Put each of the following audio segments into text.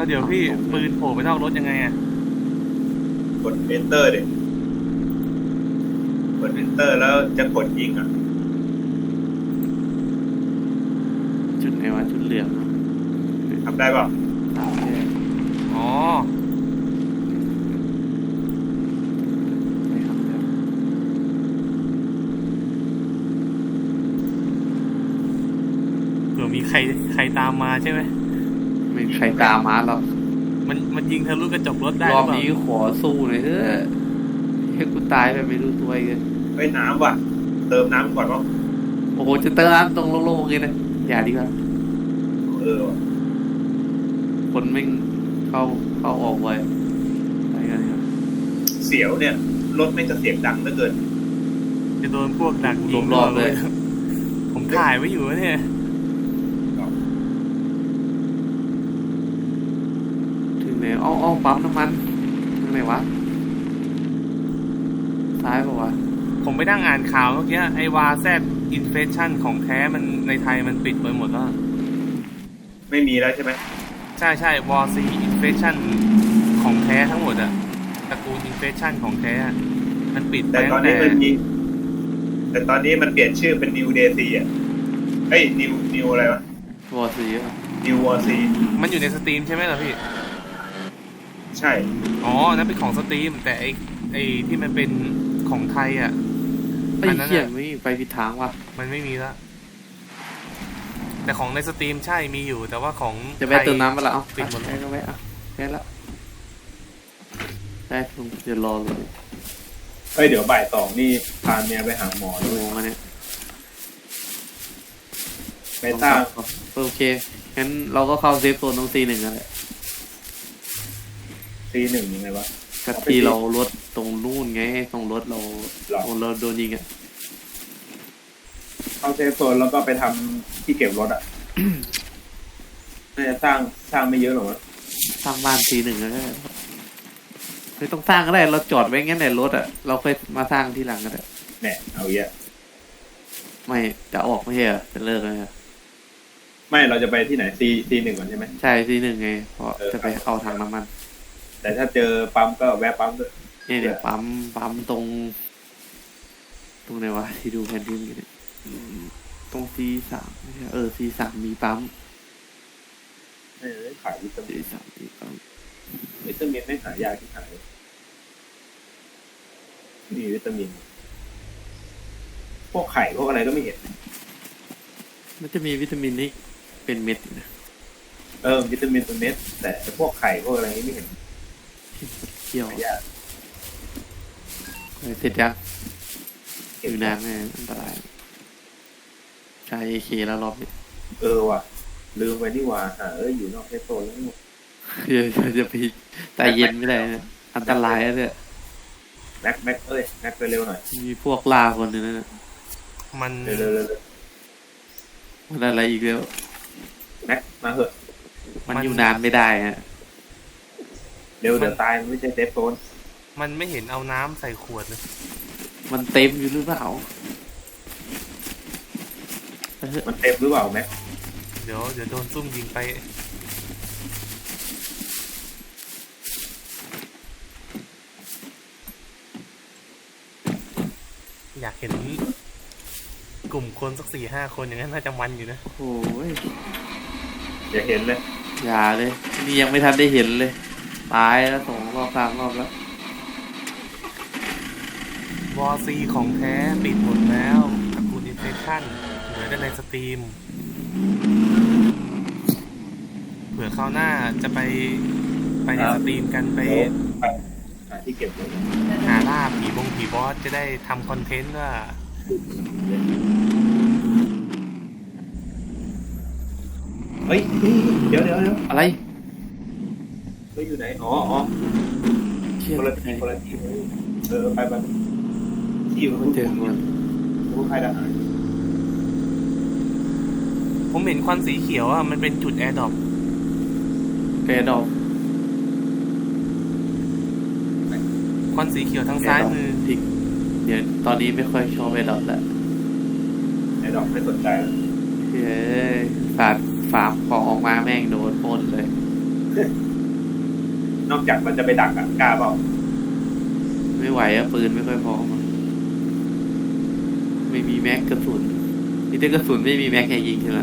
แล้วเดี๋ยวพี่ปืนโผล่ไปนอกรถยังไงอะกด enter ดิกด enter แล้วจะกดยิงอะ จุดไหนวะจุดเหลืองอะทำได้เปล่าตามแค่อ๋อไม่ทำแล้วเผื่อมีใครใครตามมาใช่ไหม ไม่มีใครตามมาหรอกมันมันยิงทะลุกระจกรถได้หรรืออบเปล่านี้ขอสู้หน่อยเถอะให้กูตายไปไม่รู้ตัวอีกเลยเฮ้ยน้ำว่ะ เติมน้ำก่อนว่าโอ้โหจะเติมน้ำตรงโล่งๆเลยนะอย่าดีกว่าเออว่ะคนไม่งเข้าเข้าออกไวไปกันครับเสียวเนี่ยรถไม่งจะเสียงดังเหลือเกิน จะโดนพวกดักยิงรอบๆเลย ผมถ่ายไว้อยู่นะเนี่ย ถึงไหนอ้ออ้อปั๊มน้ำมันทางไหนวะ ซ้ายปะวะ ผมไปนั่งอ่านข่าวเมื่อกี้ไอวาแซดอินเฟชันของแท้มันในไทยมันปิดไปหมดแล้ว ไม่มีแล้วใช่ไหมใช่ใช่วอซีอินเฟชันของแท้ทั้งหมดอะตระกูลอินเฟชันของแท้อะมันปิดไปแต่ตอตั้นงนี้แต่มันมี แต่ตอนนี้มันเปลี่ยนชื่อเป็น New Daisy อะเฮ้ย New New อะไรวะวอซีอะ New War C มันอยู่ในสตรีมใช่ไหมล่ะพี่ ใช่ อ๋อนั่นเป็นของสตรีม แต่ไอไอที่มันเป็นของไทยอะไอ้อันนั้นเหี้ยอะไม่ไปผิดทางว่ะ มันไม่มีละแต่ของในสตรีมใช่มีอยู่ แต่ว่าของจะแวะไทยเติมน้ำมาละเอาปิดหมดแค่ก็แวะเอาแค่ละได้ผมจะรอเลยเฮ้ยเดี๋ยวบ่ายสองนี่พาเมียไปหาหมอชั่วด้วยโมงอันเนี้ยไปสร้างโอเคงั้นเราก็เข้าเซฟโซนตรงซีหนึ่งกันแหละ ซีหนึ่งยังไงวะกับที่เรารถตรงนู่นไงตรงรถเราหรอ เราโดนยิงอะเข้าเซฟโซนแล้วก็ไปทำที่เก็บรถอะ น่าจะสร้างสร้างไม่เยอะหรอกวะสร้างบ้านซีหนึ่งก็ได้ไม่ต้องสร้างก็ได้เราจอดไว้งั้นแหละรถอะเราค่อยมาสร้างที่หลังก็ได้แน่เอาเยอะไม่จะออกไม่ใช่เหรอจะเลิกเลยเหรอไม่เราจะไปที่ไหนซีซีหนึ่งก่อนใช่ไหม ใช่ซีหนึ่งไงเพราะเออ จะไปเอาถังน้ำมัน แต่ถ้าเจอปั๊มก็แวะปั๊มด้วยเนี่ยเดี๋ยวเออปั๊มปั๊มตรง ตรงไหนวะที่ดูแผนที่อยู่เนี่ยอืมตรงซีสามไม่ใช่เออซีสามมีปั๊มเออขายวิตามิซีนสามมีปั๊มวิตามินไม่หายากที่ขายมีวิตามิน พวกไข่พวกอะไรก็ไม่เห็น มันจะมีวิตามินนี่เป็นเม็ดอยู่นะ เออวิตามินตัวเม็ดแต่พวกไข่พวกอะไรนี่ไม่เห็น เที่ยวหายากเสร็จยังเก็อบยู่นานแม่อันตรายใช้เอเคแล้วรอบนี้เออว่ะ ลืมไปนี่หว่าหาเอออยู่นอกเซฟโซนแล้วนี่หว่าเดี๋ยวจะจะไปใจเย็นไม่ได้นะอันตรายนะเนี่ยแม็กแม็กเอ้ยแม็กเร็วๆหน่อย มีพวกล่าคนหนึ่งนะเนี่ยมันเร็วๆเร็วมันอะไรอีกแล้วๆแม็กมาเหอะ มันอยู่นานไม่ได้ฮะ เร็วเดี๋ยวตายมันไม่ใช่เซฟโซนมันไม่เห็นเอาน้ำใส่ขวดเลยมันเต็มอยู่หรือเปล่าเออมันเต็มหรือเปล่าแม็กเดี๋ยวเดี๋ยวโดนซุ่มยิงไป อยากเห็น กลุ่มคนสักสี่ห้าคนอย่างนั้นน่าจะมันอยู่นะ โอ้ยอย่าเห็นเลย อย่าเลย นี่ยังไม่ทันได้เห็นเลย ตายแล้วสองรอบสามรอบแล้ว วอซีของแท้ปิดหมดแล้วตระกูลอินเฟชั่นเหลือแต่ในสตรีม เผื่อคราวหน้าจะไปไปในสตรีมกันไปเดี๋ยวไปหาที่เก็บรถหาล่าผีบงผีบอสจะได้ทำคอนเทนต์ว่าเฮ้ยเฮ้ยเดี๋ยวเดี๋ยวเดี๋ยวอะไร เฮ้ยอยู่ไหน อ๋ออ๋อเชี่ยคนละที่คนละที่เออ ไปไปที่อยู่มันเจอคนผู้ค่ายทหารผมเห็นควันสีเขียวอะ มันเป็นจุดแอร์ดรอปแกดอกควันสีเขียวทางซ้ายมือทิ้งเดี๋ยวตอนนี้ไม่ค่อยชอบไอ้ดอกแล้วไอ้ดอกไม่สนใจแล้วเฮ้ยฝาดฝาของออกมาแม่งโดนปล้นเลย นอกจากมันจะไปดักอะกล้าเปล่าไม่ไหวอะปืนไม่ค่อยพร้อมอะไม่มีแม็กกระสุนมีแต่กระสุนไม่มีแม็กให้ยิงใช่ไหม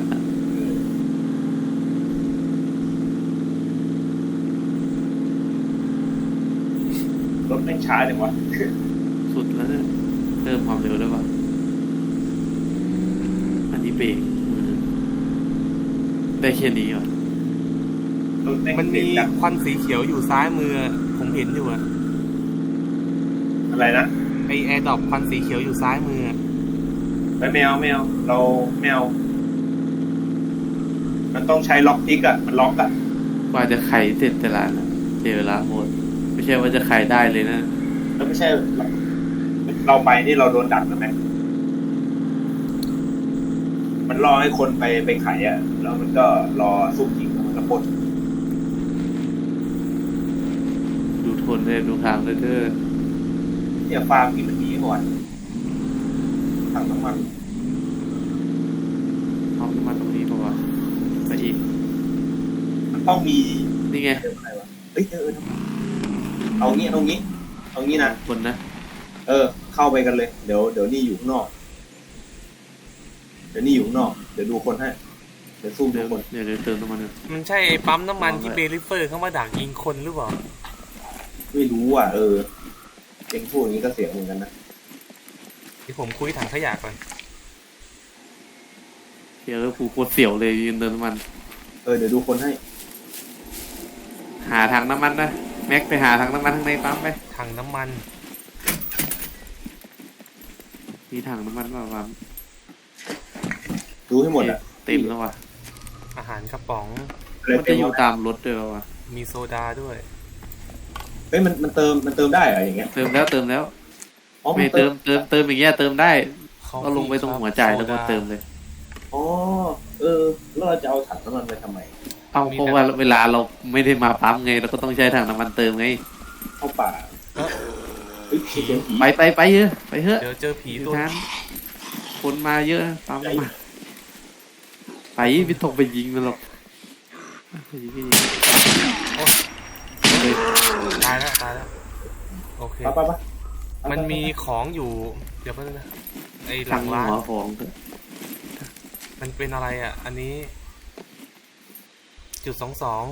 รถแม่งช้าจังวะสุดแล้วเนี่ยเพิ่มความเร็วได้ปะอันนี้เบรกมือได้แค่นี้เหรอ รถแม่งมันเสีมียงดังควันสีเขียวอยู่ซ้ายมือ ผมเห็นอยู่อะอะไรนะไอแอร์ดรอปควันสีเขียวอยู่ซ้ายมืออะไปแมวแมวเราแมวมันต้องใช้ล็อกพิกอะมันล็อกอะกว่าจะไขเสร็จแต่ละอันอะเสียเวลาหมดไม่ใช่ว่าจะไขได้เลยนะ แล้วไม่ใช่เราไปนี่เราโดนดักนะแม่มันรอให้คนไปไปไขอะแล้วมันก็รอซุ่มยิง แล้วมันก็ปล้นดูทนเลยดูทางเลยเด้อเนี่ยฟาร์มกี่มันมีก่อนถังน้ำมันเอาน้ำมันตรงนี้ป่าวะไปอีก มันต้องมีนี่ไงเอออะไรวะเอ้ยเออเออน้ำมันเอางี้เอางี้เอางี้นะคนนะ เออ เข้าไปกันเลย เดี๋ยวเดี๋ยวนี่อยู่ข้างนอก เดี๋ยวนี่อยู่ข้างนอก เดี๋ยวดูคนให้ เดี๋ยวสู้ดูเดี๋ยวคน เดี๋ยวเดี๋ยวเติมน้ำมันก่อนมันใช่ไอ้ปั๊มน้ำมันมองไว้ที่เบลิเฟอร์เข้ามาดักยิงคนหรือเปล่า ไม่รู้อะ เออเองพูดอย่างนี้ก็เสียงเหมือนกันนะที่ผมคุยถังขยะก่อนเดี๋ยวแล้วกูโคตรเสียวเลยยืนเติมน้ำมัน เออเดี๋ยวดูคนให้หาทางน้ำมันนะแม็กไปหาทางน้ำมันข้างในปั๊มไปถังน้ำมัน มีถังน้ำมันป่าวปั๊มดูให้หมดอะเต็มแล้วว่ะอาหารกระป๋องอะไรมันเต็จะมอยู่วะตามรถด้วยป่าวะมีโซดาด้วย เฮ้ยมันมันเติมมันเติมได้เหรออย่างเงี้ยเติมแล้วเติมแล้วอ๋อไม่เติมเติมเติมอย่างเงี้ยเติมได้ Coffee ก็ลงไปตรงหัวจ่ายแล้วก็เติมเลยอ๋อเออแล้วเราจะเอาถังน้ำมันไปทำไมเอาเพราะว่าเวลาเราไม่ได้มาปั๊มไงเราก็ต้องใช้ถังน้ำมันเติมไงเข้าป่าเอ้อเฮ้ยเสียงผีไปไปไปเถอะไปเถอะเดี๋ยวเจอผีอยู่ตัวทางคนมาเยอะปั๊มมาไปไม่ต้องไปยิงมันหรอกไปยิงก็ยิงเฮ้ยตายแล้วตายแล้วโอเค ไปไปไปมันมีของอยู่ เดี๋ยวแป๊บนึงนะไอหทาลังงหัร้านวของเถอะมันเป็นอะไรอะ อันนี้ จุดสองสอง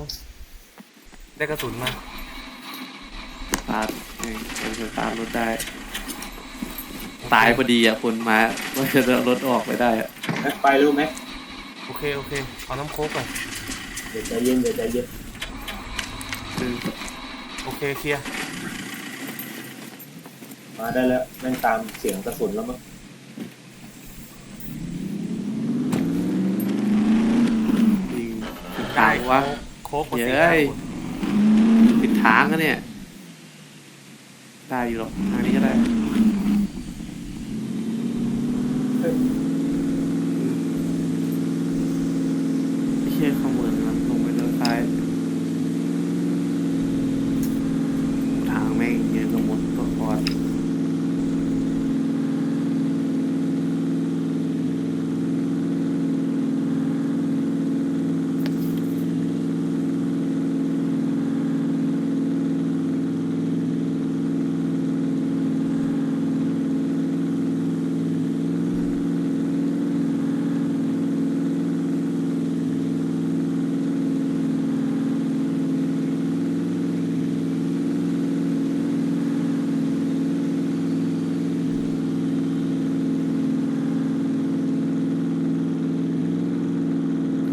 ได้กระสุนมาตาร์ทเองเป็นสตาร์ทรถได้ ตายพอดีอะคนมาว่าจะเอารถออกไปได้อะแม็กไปเร็วแม็กโอเคโอเคเอาน้ำโค้กก่อนเดี๋ยวใจเย็นเดี๋ยวใจเย็นคือ โอเคเคลียร์มาได้แล้วแม่งตามเสียงกระสุนแล้วมั้งยิงทางวะโค้กมาเย้สี่ห้ายขวดผิดทางอะเนี่ยได้อยู่หรอกทางนี้ก็ได้ไม่ใช่ข้างบนนะลงไปเลี้ยวซ้าย ทางแม่งเงี้ยก็หมดก็พอด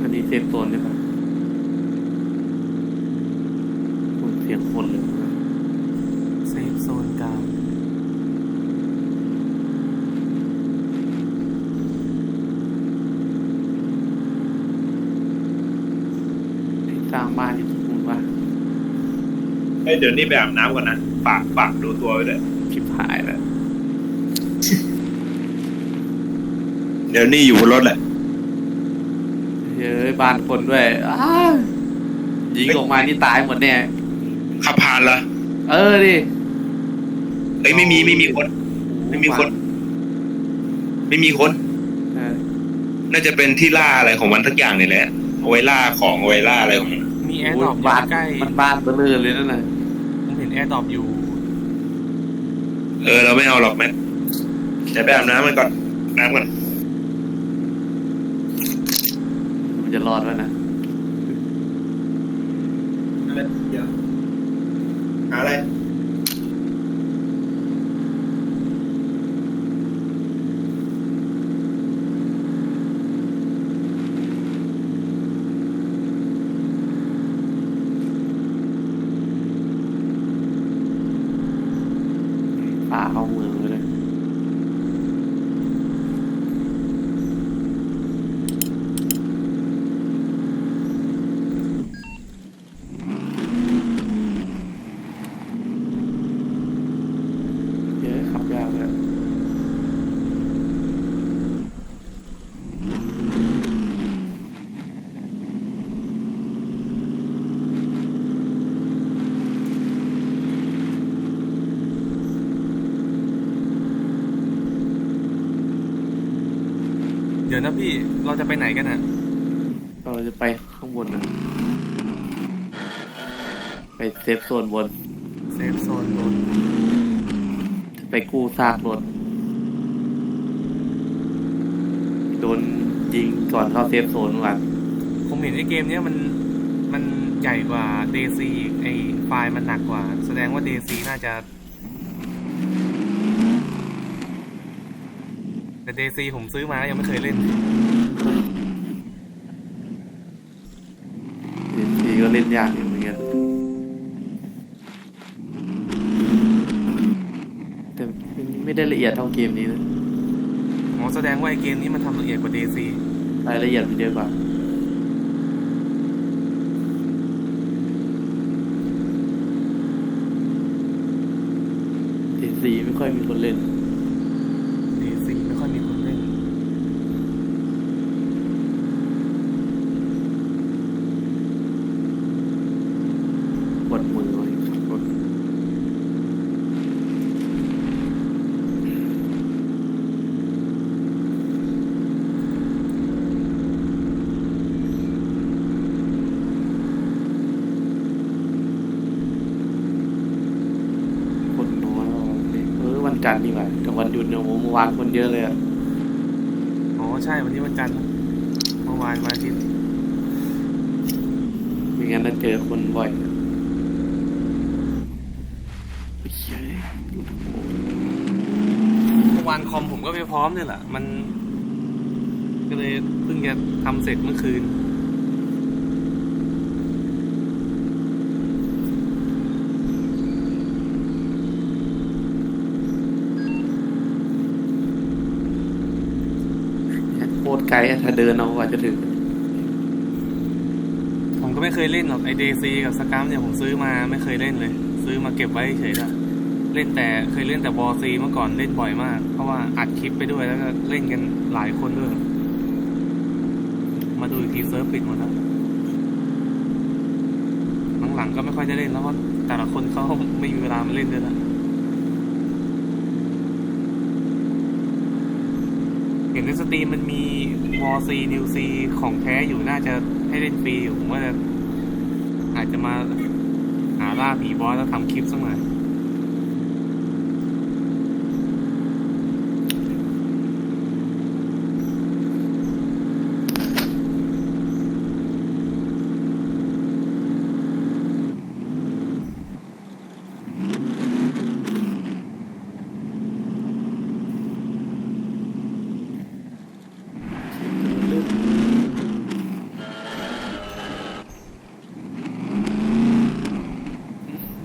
อันนี้เซฟโซนใช่ปะโอ้ยเสียงคนเลยนะ เซฟโซนกลาง สร้างบ้านอยู่ตรงนู้นวะ เฮ้ยเดี๋ยวนี้ไปอาบน้ำก่อนนะฝากฝากดูตัวไว้ด้วยชิบหายแล้ว เดี๋ยวนี่อยู่บนรถแหละ เฮ้ยบ้านคนด้วยอ้าวยิงออกมานี่ตายหมดแน่ขับผ่านละเออดิเฮ้ยไม่มีไม่มีคน ไม่มีคน ไม่มีคน เออน่าจะเป็นที่ล่าอะไรของมันทักอย่างนี่แหละเอาไว้ล่าของเอาไว้ล่าอะไรของมัน มีแอร์ดรอปอยู่บ้านใกล้มันบ้านเบลอเลยนั่นน่ะผมเห็น แอร์ดรอปอยู่ เออ เราไม่เอาหรอกแม็กเดี๋ยวไปอาบน้ำมันก่อนน้ำก่อนมันจะรอดวะนะ เดี๋ยว หาอะไร ป่าเข้าเมืองไปเลย เยอะขับยากเลย เดี๋ยว นะพี่ เราจะไปไหนกันอะ เราจะไปข้างบนนะไปเซฟโซนบน เซฟโซนบน ไปกู้ซากรถ โดนยิงก่อนเข้าเซฟโซนว่ะผมเห็นไอ้เกมเนี้ยมันมันใหญ่กว่า DC อีกไอ้ไฟล์มันหนักกว่า แสดงว่า DC น่าจะ แต่ DC ผมซื้อมายังไม่เคยเล่นทีก็เล่นยากอยู่เหมือนกันแต่ไม่ได้ละเอียดเท่าเกมนี้นะอ๋อแสดงว่าไอ้เกมนี้มันทำละเอียดกว่า DC รายละเอียดมันเยอะกว่าทีซีไม่ค่อยมีคนเล่น DC ไม่ค่อยมีคนเล่น กดมือไว้ขับรถ คนน้อยเออวันจันทร์นี่หว่าแต่วันหยุดเนี่ยโอ้โหเมื่อวานคนเยอะเลยอะ อ๋อใช่วันนี้วันจันทร์เมื่อวานวันอาทิตย์ ไม่งั้นน่าเจอคนบ่อยอะโอ้ยเฮ้ย เมื่อวาน คอมผมก็ไปพร้อมเนี่ยแหละ มัน ก็เลยเพิ่งจะทำเสร็จเมื่อคืน โคตรไกลอะถ้าเดินเอากว่าจะถึง ผมก็ไม่เคยเล่นหรอกไอเดซีกับสกัมเนี่ยผมซื้อมาไม่เคยเล่นเลย ซื้อมาเก็บไว้เฉยๆละ เล่นแต่เคยเล่นแต่บอซีเมื่อก่อนเล่นบ่อยมาก เพราะว่าอัดคลิปไปด้วยแล้วก็เล่นกันหลายคนด้วย มาดูอีกทีเซิร์ฟปิดหมดแล้วหลังๆก็ไม่ค่อยได้เล่นแล้วเพราะแต่ละคนเขาไม่มีเวลามาเล่นด้วยละเห็นในสตรีมมันมีวอซีนิวซีของแท้อยู่น่าจะให้เล่นฟรีอยู่ผมว่าอาจจะมาหาล่าผีบอสแล้วทำคลิปสักหน่อย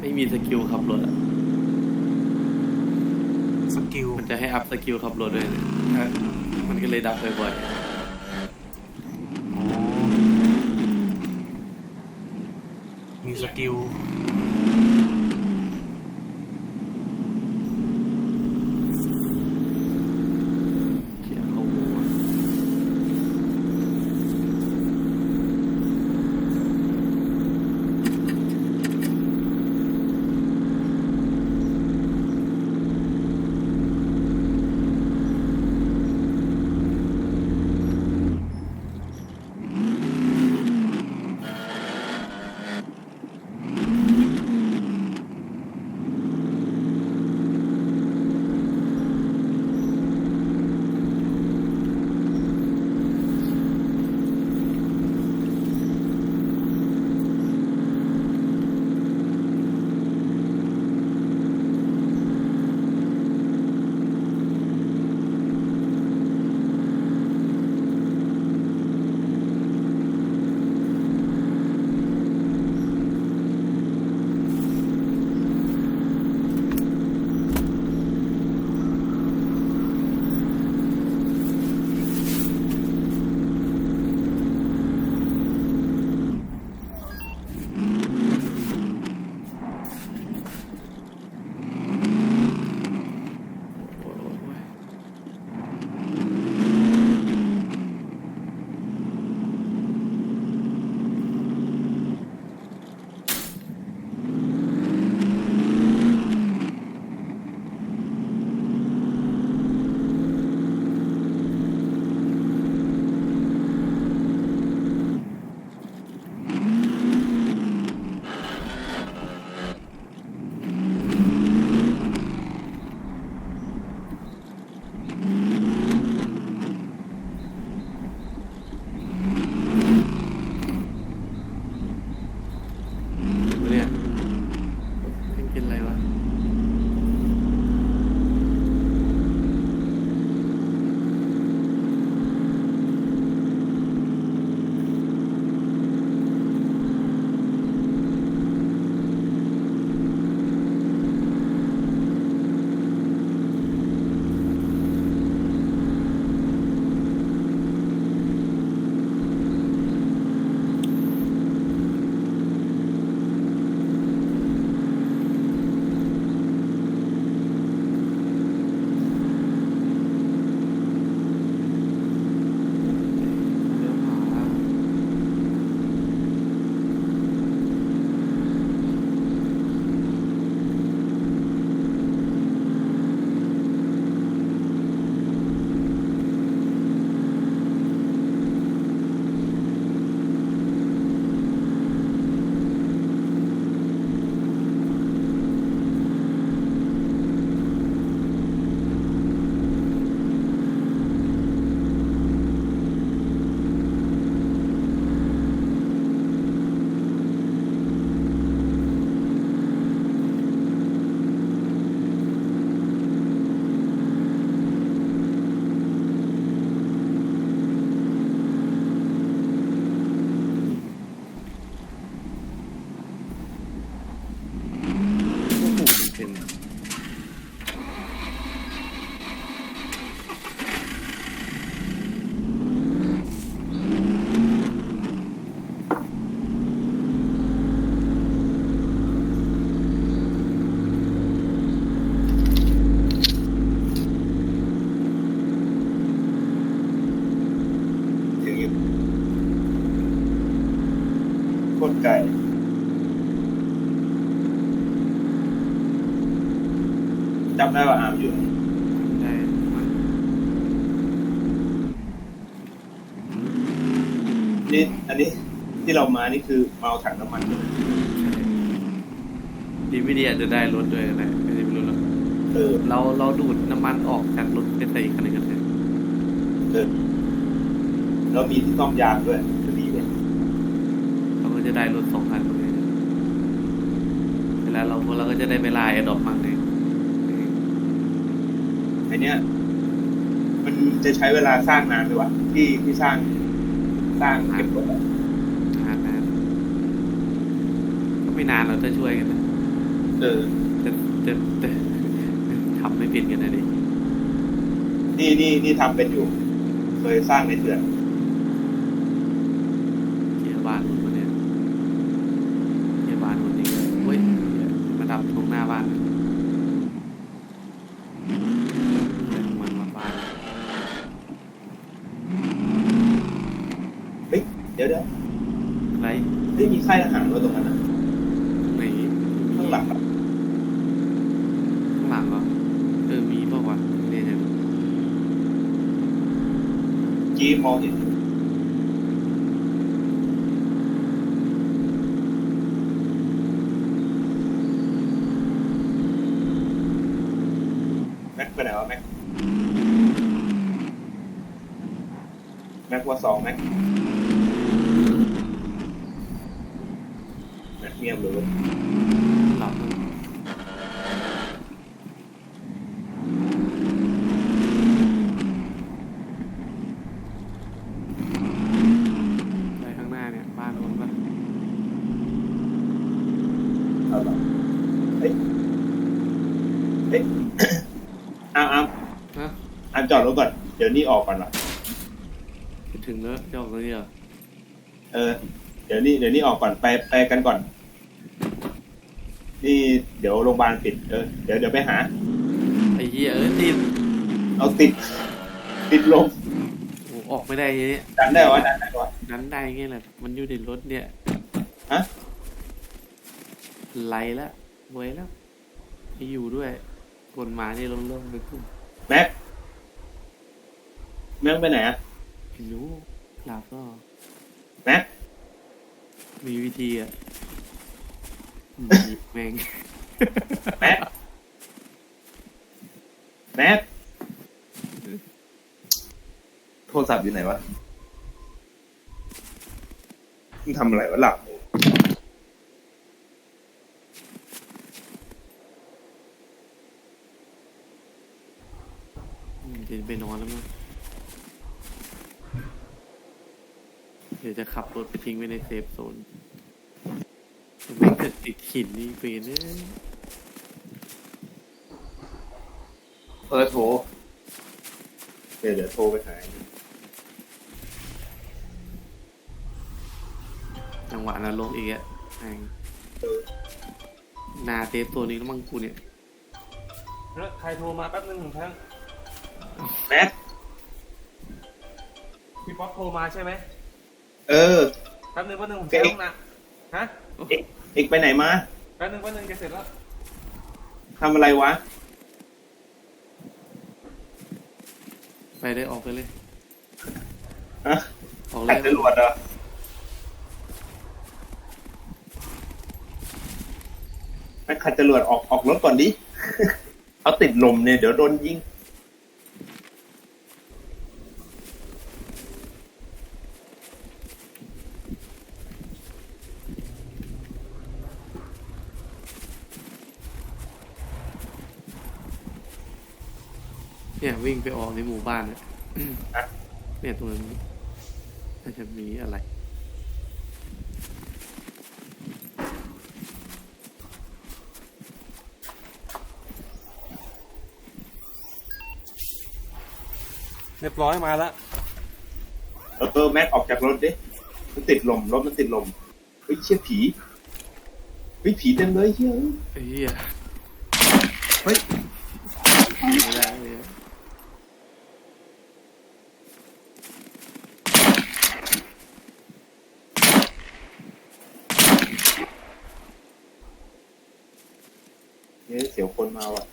ไม่มีสกิลขับรถอะ สกิล มันจะให้อัพ สกิลขับรถด้วยนะมันก็เลยดับบ่อยอ๋อมีสกิล ไก่จำได้ว่าอามอยู่ได้มั้งนี่อันนี้ที่เรามานี่คือมาเอาถังน้ำมันใช่ไหมดีไม่ดีอาจจะได้รถด้วยนะไม่ได้ไม่รู้หรอกเออเราเราดูดน้ำมันออกจากรถไปใส่อีกคันหนึงกันเลยเออแล้วมีที่ซ่อมยางด้วยจะดีเลยเราก็ จะได้รถสองคันเลยเวลาเราพวกเราก็จะได้ไปลายดอกมั่งเลยไอเนี้ยมันจะใช้เวลาสร้างนานไหมวะที่ที่สร้างสร้างเก็บรถอะนานนานก็ไม่นานเราจะช่วยกันนะเออแต่แต่แต่ทำไม่เป็นกันนะดินี่นี่นี่ทำเป็นอยู่ เคยสร้างในเถื่อนเกียร์บ้านรถมาเนี่ยเกียร์บ้านรถนี่ก็เฮ้ยมาดับตรงหน้าบ้านเรื่องมันมาบ้าน เฮ้ยเดี๋ยวเดี๋ยว ไร เฮ้ยมีค่ายทหารว่าตรงนั้นนะไหนข้างหลังอะข้างหลังเหรอเออมีเปล่าวะไม่แน่ใจจีมองเห็นแม็กไปไหนวะแม็กแม็กว่าสองแม็กแม็กเงียบเลยหลับมั้งไปข้างหน้าเนี่ย บ้านโน้นปะเอาละเฮ้ยเฮ้ยอามอามฮะอามจอดรถก่อน เดี๋ยวนี่ออกก่อนวะไปถึงแล้วจะออกตรงนี้เหรอ เออ เดี๋ยวนี่เดี๋ยวนี่ออกก่อนไปไปกันก่อน นี่เดี๋ยวโรงพยาบาลปิดเออเดี๋ยวเดี๋ยวไปหา ไอ้เหี้ยเออติดเอาติด ติดลมโอ้ออกไม่ได้ทีนี้ดันได้วะดันได้วะ นั้นได้ไงล่ะมันอยู่ในรถเนี่ยฮะ ไหลแล้วไว้แล้วให้อยู่ด้วยกนหมานี่ลงเรื่องไปกุ้งแม็กแม็กไปไหนอะไม่รู้หลับก็แม็กมีวิธีอะ มีแม่งแม็กแม็กโทรศัพท์อยู่ไหนวะมึงทำอะไรวะหลับอืมเดี๋ยวไปนอนแล้วมั้งเดี๋ยวจะขับรถไปทิ้งไว้ในเซฟโซนแม่งเกิดติดหินนี่เป็นเนี่ยเออโทรเดี๋ยวเดี๋ยวโทรไปหาจังหวะนรกอีกอะแม่งเออหนาเซฟโซนนี้แล้วมั่งกูเนี่ยแล้วใครโทรมาแป๊บนึงผมแพงแม็กพี่ป๊อปโทรมาใช่ไหมเออแป๊บนึงแป๊บนึงผมเอ๊ะแจ้งนะฮะ เอก เอกไปไหนมาแป๊บนึงแป๊บนึงจะเสร็จแล้วทำอะไรวะ ไปเลยออกไปเลย ฮะออกเลขัดยจรวดเหรอแม็กขัดจรวดออกออกรถก่อนดิ เอาติดลมเนี่ย เดี๋ยวโดนยิง งไปออกในหมู่บ้านเนี่ยอะเนี่ยตรงนั้นน่าจะมีอะไร เรียบร้อยมาแล้วเออเออแม็กออกจากรถดิมันติดลมรถมันติดลมเฮ้ยเชี่ยผีเฮ้ยผีเต็มเลยเชี่ยไอ้เหี้ยเฮ้ย ไม่ได้เลยอะ เนี่ยเสียวคนมาว่ะ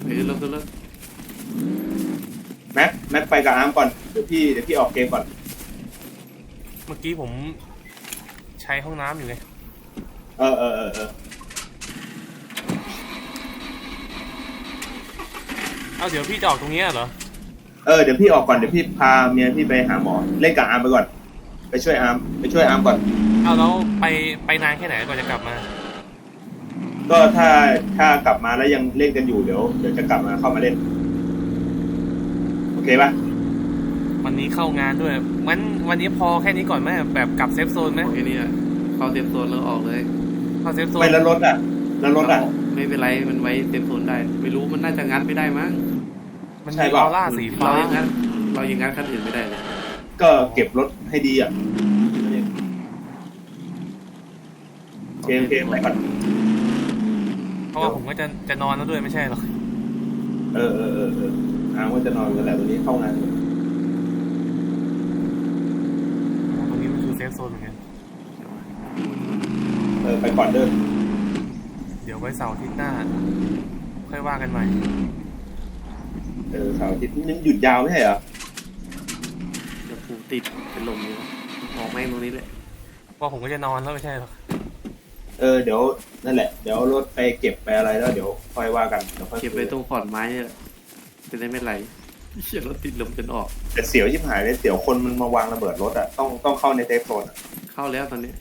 เฮ้ยรถรถ แม็ กแม็กไปกับอาร์มก่อนเดี๋ยวพี่เดี๋ยวพี่ออกเกมก่อนเมื่อกี้ผมใช้ห้องน้ำอยู่ไงเออเออเออเออเอาเดี๋ยวพี่จะออกตรงเนี้ยเหรอ เออเดี๋ยวพี่ออกก่อนเดี๋ยวพี่พาเมียพี่ไปหาหมอเล่นกับอาร์มไปก่อน ไปช่วยอาร์มไปช่วยอาร์มก่อน เอาแล้วไปไปนานแค่ไหนกว่อนจะกลับมา ก็ถ้าถ้ากลับมาแล้วยังเล่นกันอยู่เดี๋ยวเดี๋ยวจะกลับมาเข้ามาเล่น โอเคปะ วันนี้เข้างานด้วยมันวันนี้พอแค่นี้ก่อนไหมแบบกลับเซฟโซนไหมโอเคเนี่ยเข้าเซฟโซนแล้วออกเลย เข้าเซฟโซนไม่แล้วรถอะแล้วรถอะ ไม่เป็นไรมันไว้เซฟโซนได้ ไม่รู้มันน่าจะงัดไม่ได้มั้งมันใช่มีเปล่าออร่าสีฟ้าเรายังงัดเรายังงัดคันอื่นไม่ได้เลยก็เก็บรถให้ดีอะเกมเกมไปก่อนเพราะว่าผมก็จะจะนอนแล้วด้วยไม่ใช่หรอกเออเออเออเอออาร์มก็จะนอนกันแหละวันนี้เข้างานอยู่ ตรงนี้มันคือเซฟ โซนเหมือนกันเออไปก่อนเด้อเดี๋ยวไว้เสาร์อาทิตย์หน้า ค่อยว่ากันใหม่ เออเสาร์อาทิตย์นึงหยุดยาวไม่ใช่เหรอเดี๋ยวผูติดเป็นลมอยู่ออกแม่งตรงนี้เลยเพราะผมก็จะนอนแล้วไม่ใช่หรอกเออเดี๋ยวนั่นแหละเดี๋ยวรถไปเก็บไปอะไรแล้วเดี๋ยวค่อยว่ากันเดี๋ยวค่อยเก็บไว้ตรงขอนไม้เนี่ยจะได้ไม่ไหล เชี่ยรถติดลมจนออก แต่เสียวชิบหายเลยเสียวคนมันมาวางระเบิดรถอะต้องต้องเข้าในเซฟโซนอะเข้าแล้วตอนนี้